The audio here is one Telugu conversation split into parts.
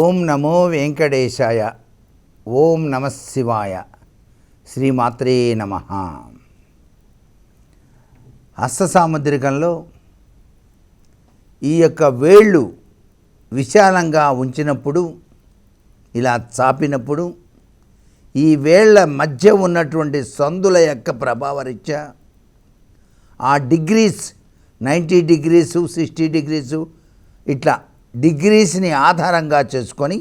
ఓం నమో వెంకటేశాయ. ఓం నమ శివాయ. శ్రీమాత్రే నమ. హస్త సాముద్రికంలో ఈ యొక్క వేళ్ళు విశాలంగా ఉంచినప్పుడు ఇలా చాపినప్పుడు ఈ వేళ్ళ మధ్య ఉన్నటువంటి సందుల యొక్క ప్రభావరీత్యా ఆ degrees ninety degrees sixty degrees ఇట్లా డిగ్రీస్ని ఆధారంగా చేసుకొని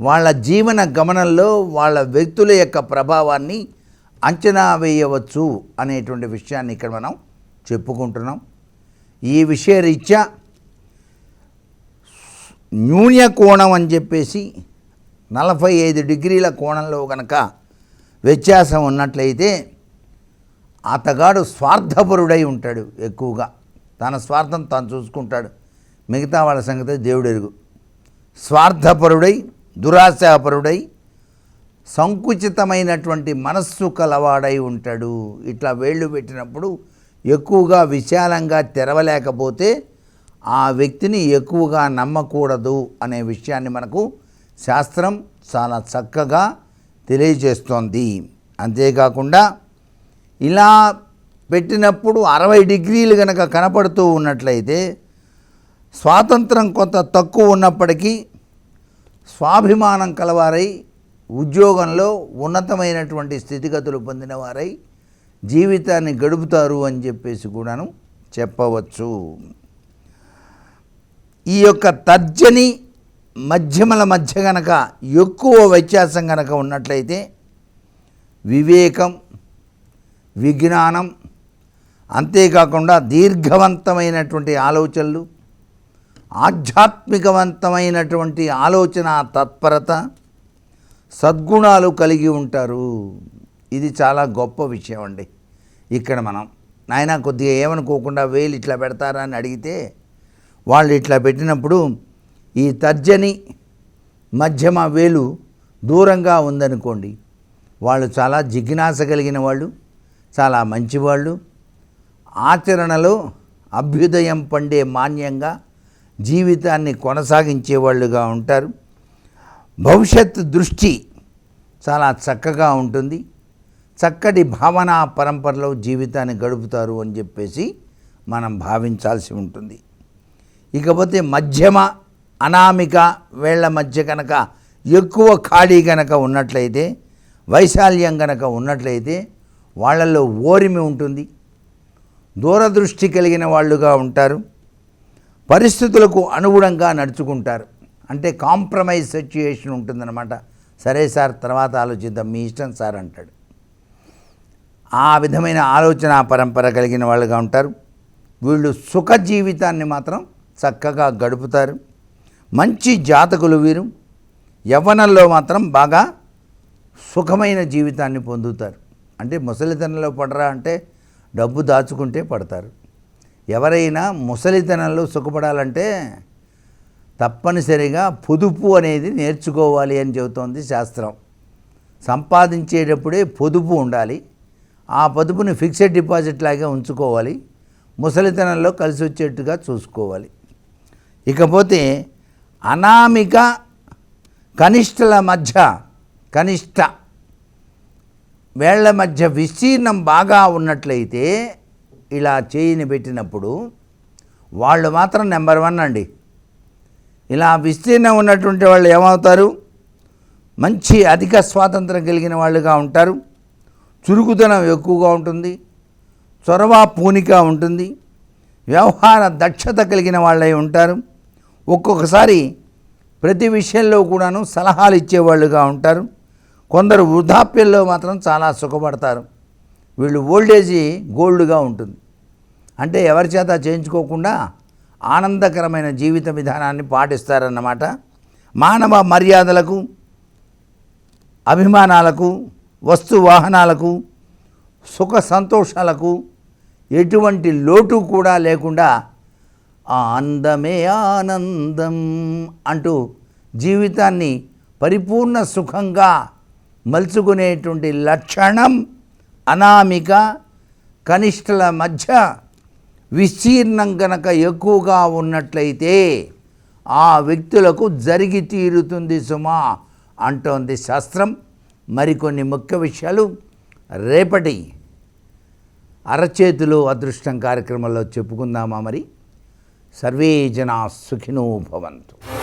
వాళ్ళ జీవన గమనంలో వాళ్ళ వ్యక్తుల యొక్క ప్రభావాన్ని అంచనా వేయవచ్చు అనేటువంటి విషయాన్ని ఇక్కడ మనం చెప్పుకుంటున్నాం. ఈ విషయరీత్యా న్యూన్య కోణం అని చెప్పేసి నలభై ఐదు డిగ్రీల కోణంలో కనుక వ్యత్యాసం ఉన్నట్లయితే అతగాడు స్వార్థపరుడై ఉంటాడు ఎక్కువగా. తన స్వార్థం తాను చూసుకుంటాడు. మిగతా వాళ్ళ సంగతి దేవుడు ఎరుగు. స్వార్థపరుడై దురాశాపరుడై సంకుచితమైనటువంటి మనస్సు కలవాడై ఉంటాడు. ఇట్లా వేళ్ళు పెట్టినప్పుడు ఎక్కువగా విశాలంగా తెరవలేకపోతే ఆ వ్యక్తిని ఎక్కువగా నమ్మకూడదు అనే విషయాన్ని మనకు శాస్త్రం చాలా చక్కగా తెలియజేస్తోంది. అంతేకాకుండా ఇలా పెట్టినప్పుడు అరవై డిగ్రీలు కనుక కనపడుతూ ఉన్నట్లయితే స్వాతంత్రం కొంత తక్కువ ఉన్నప్పటికీ స్వాభిమానం కలవారై ఉద్యోగంలో ఉన్నతమైనటువంటి స్థితిగతులు పొందినవారై జీవితాన్ని గడుపుతారు అని చెప్పేసి కూడాను చెప్పవచ్చు. ఈ యొక్క తర్జని మధ్యమల మధ్య గనక ఎక్కువ వ్యత్యాసం గనక ఉన్నట్లయితే వివేకం విజ్ఞానం అంతేకాకుండా దీర్ఘవంతమైనటువంటి ఆలోచనలు ఆధ్యాత్మికవంతమైనటువంటి ఆలోచన తత్పరత సద్గుణాలు కలిగి ఉంటారు. ఇది చాలా గొప్ప విషయం అండి. ఇక్కడ మనం నాయన కొద్దిగా ఏమనుకోకుండా వేలు ఇట్లా పెడతారా అని అడిగితే వాళ్ళు ఇట్లా పెట్టినప్పుడు ఈ తర్జని మధ్యమ వేలు దూరంగా ఉందనుకోండి వాళ్ళు చాలా జిజ్ఞాస కలిగిన వాళ్ళు చాలా మంచివాళ్ళు ఆచరణలో అభ్యుదయం పండే మాన్యంగా జీవితాన్ని కొనసాగించే వాళ్ళుగా ఉంటారు. భవిష్యత్ దృష్టి చాలా చక్కగా ఉంటుంది. చక్కటి భావనా పరంపరలో జీవితాన్ని గడుపుతారు అని చెప్పేసి మనం భావించాల్సి ఉంటుంది. ఇకపోతే మధ్యమ అనామిక వేళ్ళ మధ్య కనుక ఎక్కువ ఖాళీ కనుక ఉన్నట్లయితే వైశాల్యం కనుక ఉన్నట్లయితే వాళ్ళల్లో ఓరిమి ఉంటుంది. దూరదృష్టి కలిగిన వాళ్ళుగా ఉంటారు. పరిస్థితులకు అనుగుణంగా నడుచుకుంటారు. అంటే కాంప్రమైజ్ సిచ్యుయేషన్ ఉంటుందన్నమాట. సరే సార్ తర్వాత ఆలోచిద్దాం. మీ ఇష్టం సార్ అంటాడు. ఆ విధమైన ఆలోచన పరంపర కలిగిన వాళ్ళుగా ఉంటారు. వీళ్ళు సుఖ జీవితాన్ని మాత్రం చక్కగా గడుపుతారు. మంచి జాతకులు వీరు. యవ్వనంలో మాత్రం బాగా సుఖమైన జీవితాన్ని పొందుతారు. అంటే ముసలితనంలో పడరా అంటే డబ్బు దాచుకుంటే పడతారు. ఎవరైనా ముసలితనంలో సుఖపడాలంటే తప్పనిసరిగా పొదుపు అనేది నేర్చుకోవాలి అని చెబుతోంది శాస్త్రం. సంపాదించేటప్పుడే పొదుపు ఉండాలి. ఆ పొదుపుని ఫిక్స్డ్ డిపాజిట్ లాగా ఉంచుకోవాలి. ముసలితనంలో కలిసి వచ్చేట్టుగా చూసుకోవాలి. ఇకపోతే అనామిక కనిష్టల మధ్య కనిష్ట వేళ్ళ మధ్య విస్తీర్ణం బాగా ఉన్నట్లయితే ఇలా చేయిని పెట్టినప్పుడు వాళ్ళు మాత్రం నెంబర్ వన్ అండి. ఇలా విస్తీర్ణం ఉన్నటువంటి వాళ్ళు ఏమవుతారు? మంచి అధిక స్వాతంత్రం కలిగిన వాళ్ళుగా ఉంటారు. చురుకుదనం ఎక్కువగా ఉంటుంది. చొరవ పూనిక ఉంటుంది. వ్యవహార దక్షత కలిగిన వాళ్ళై ఉంటారు. ఒక్కొక్కసారి ప్రతి విషయంలో కూడాను సలహాలు ఇచ్చేవాళ్ళుగా ఉంటారు. కొందరు వృద్ధాప్యంలో మాత్రం చాలా సుఖపడతారు. వీళ్ళు ఓల్డేజీ గోల్డ్గా ఉంటుంది. అంటే ఎవరి చేత చేయించుకోకుండా ఆనందకరమైన జీవిత విధానాన్ని పాటిస్తారన్నమాట. మానవ మర్యాదలకు అభిమానాలకు వస్తు వాహనాలకు సుఖ సంతోషాలకు ఎటువంటి లోటు కూడా లేకుండా ఆనందమే ఆనందం అంటూ జీవితాన్ని పరిపూర్ణ సుఖంగా మలుచుకునేటువంటి లక్షణం అనామిక కనిష్టల మధ్య విస్తీర్ణం కనుక ఎక్కువగా ఉన్నట్లయితే ఆ వ్యక్తులకు జరిగి తీరుతుంది సుమా అంటోంది శాస్త్రం. మరికొన్ని ముఖ్య విషయాలు. రేపటి అరచేతులు అదృష్టం కార్యక్రమంలో చెప్పుకుందామా మరి? సర్వే జనా సుఖినో భవంతు.